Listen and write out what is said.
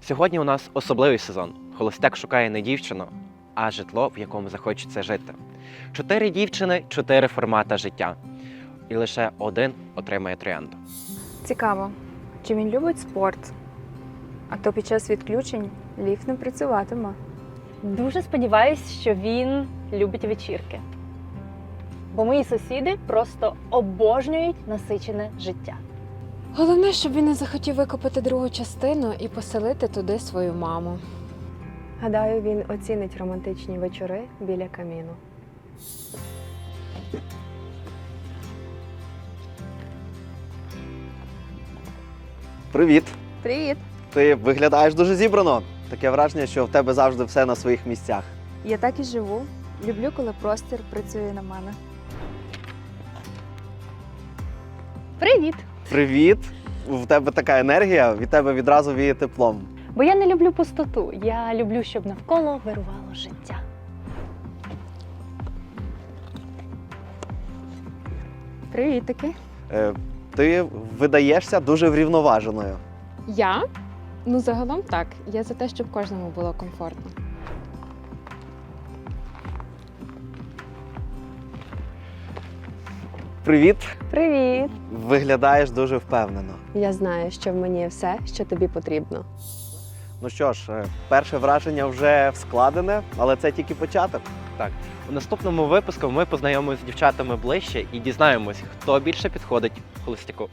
Сьогодні у нас особливий сезон. Холостяк шукає не дівчину, а житло, в якому захочеться жити. Чотири дівчини, чотири формата життя. І лише один отримає троянду. Цікаво, чи він любить спорт? А то під час відключень ліфт не працюватиме. Дуже сподіваюсь, що він любить вечірки. Бо мої сусіди просто обожнюють насичене життя. Головне, щоб він не захотів викопати другу частину і поселити туди свою маму. Гадаю, він оцінить романтичні вечори біля каміну. Привіт! Привіт! Ти виглядаєш дуже зібрано. Таке враження, що в тебе завжди все на своїх місцях. Я так і живу. Люблю, коли простір працює на мене. Привіт! Привіт! В тебе така енергія, від тебе відразу віє теплом. Бо я не люблю пустоту. Я люблю, щоб навколо вирувало життя. Привіт таки. Е, ти видаєшся дуже врівноваженою. Я? Ну, загалом так. Я за те, щоб кожному було комфортно. Привіт! Привіт! Виглядаєш дуже впевнено. Я знаю, що в мені є все, що тобі потрібно. Ну що ж, е, перше враження вже складене, але це тільки початок. У наступному випуску ми познайомимося з дівчатами ближче і дізнаємось, хто більше підходить холостяку.